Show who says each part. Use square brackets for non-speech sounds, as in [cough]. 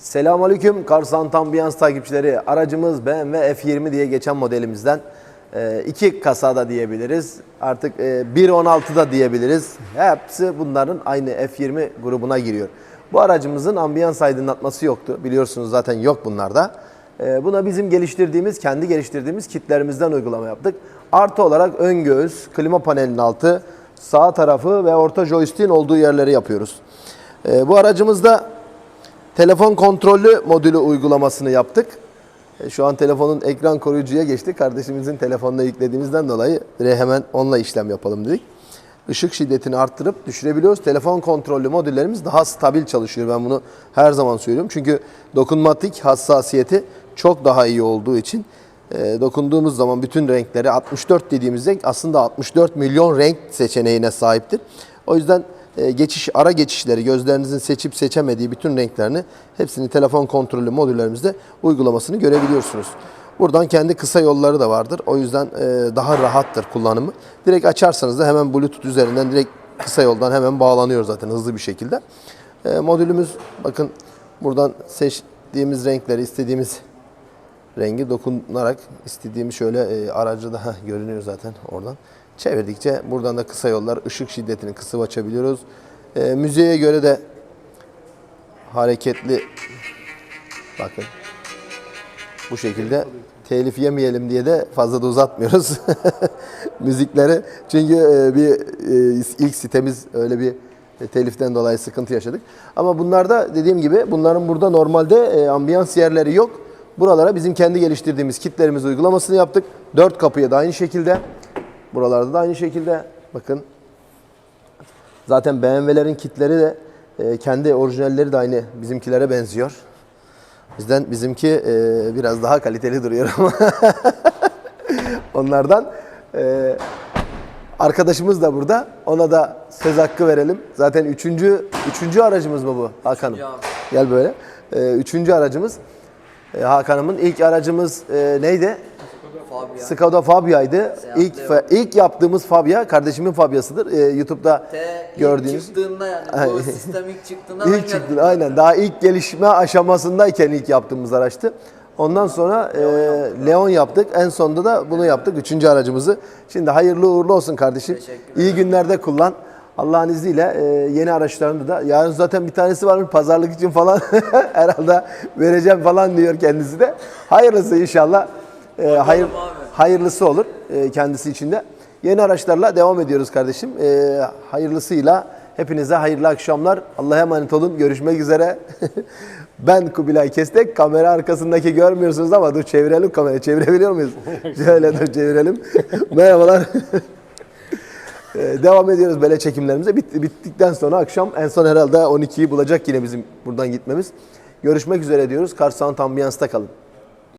Speaker 1: Selamünaleyküm Karsan Ambiyans takipçileri. Aracımız BMW F20 diye geçen modelimizden e, iki kasada diyebiliriz. Artık e, 1.16'da diyebiliriz. Hepsi bunların aynı F20 grubuna giriyor. Bu aracımızın ambiyans aydınlatması yoktu. Biliyorsunuz zaten yok bunlarda. E, Buna bizim geliştirdiğimiz, kendi geliştirdiğimiz kitlerimizden uygulama yaptık. Artı olarak ön göğüs, klima panelinin altı, sağ tarafı ve orta joystick'in olduğu yerleri yapıyoruz. E, Bu aracımızda Telefon kontrollü modülü uygulamasını yaptık. E, Şu an telefonun ekran koruyucuya geçti. Kardeşimizin telefonuna yüklediğimizden dolayı hemen onunla işlem yapalım dedik. Işık şiddetini arttırıp düşürebiliyoruz. Telefon kontrollü modüllerimiz daha stabil çalışıyor. Ben bunu her zaman söylüyorum. Çünkü dokunmatik hassasiyeti çok daha iyi olduğu için e, dokunduğumuz zaman bütün renkleri 64 dediğimiz renk aslında 64 milyon renk seçeneğine sahiptir. O yüzden geçiş ara geçişleri gözlerinizin seçip seçemediği bütün renklerini hepsini telefon kontrollü modüllerimizde uygulamasını görebiliyorsunuz. Buradan kendi kısa yolları da vardır. O yüzden e, daha rahattır kullanımı. Direkt açarsanız da hemen Bluetooth üzerinden direkt kısa yoldan hemen bağlanıyor zaten hızlı bir şekilde. E, modülümüz bakın buradan seçtiğimiz renkleri istediğimiz rengi dokunarak istediğimiz şöyle e, aracı da heh, görünüyor zaten oradan. Çevirdikçe buradan da kısa yollar ışık şiddetini kısıp açabiliyoruz. E, müziğe göre de hareketli bakın bu şekilde telif yemeyelim diye de fazla da uzatmıyoruz [laughs] müzikleri. Çünkü e, bir e, ilk sitemiz öyle bir e, teliften dolayı sıkıntı yaşadık. Ama bunlarda dediğim gibi bunların burada normalde e, ambiyans yerleri yok. Buralara bizim kendi geliştirdiğimiz kitlerimiz uygulamasını yaptık. Dört kapıya da aynı şekilde. Buralarda da aynı şekilde. Bakın Zaten BMW'lerin kitleri de e, kendi orijinalleri de aynı bizimkilere benziyor. Bizden bizimki e, biraz daha kaliteli duruyor ama [laughs] onlardan. E, arkadaşımız da burada. Ona da söz hakkı verelim. Zaten üçüncü, üçüncü aracımız mı bu Hakan'ım? Gel böyle. Üçüncü aracımız. Hakan'ımın ilk aracımız e, neydi?
Speaker 2: Fabia.
Speaker 1: Skoda Fabia'ydı. İlk fa- ilk yaptığımız Fabia kardeşimin Fabia'sıdır. Ee, YouTube'da
Speaker 2: T ilk
Speaker 1: gördüğünüz
Speaker 2: çıktığında yani bu sistem ilk çıktığında ben
Speaker 1: ilk
Speaker 2: geldim.
Speaker 1: çıktı. Aynen. Daha ilk gelişme aşamasındayken ilk yaptığımız araçtı. Ondan sonra e, Leon yaptık. En sonunda da bunu yaptık. Üçüncü aracımızı. Şimdi hayırlı uğurlu olsun kardeşim.
Speaker 2: Teşekkür
Speaker 1: İyi günlerde kullan. Allah'ın izniyle e, yeni araçlarını da yarın zaten bir tanesi varmış pazarlık için falan [laughs] herhalde vereceğim falan diyor kendisi de. Hayırlısı inşallah. E, hayır, hayırlısı olur e, kendisi için de. Yeni araçlarla devam ediyoruz kardeşim. E, hayırlısıyla hepinize hayırlı akşamlar. Allah'a emanet olun. Görüşmek üzere. [laughs] ben Kubilay Kestek. Kamera arkasındaki görmüyorsunuz ama dur çevirelim kamerayı. Çevirebiliyor muyuz? [laughs] Şöyle dur çevirelim. Merhabalar. Ee, [laughs] devam ediyoruz böyle çekimlerimize. Bit- bittikten sonra akşam en son herhalde 12'yi bulacak yine bizim buradan gitmemiz. Görüşmek üzere diyoruz. Kars Sound Ambiyance'da kalın.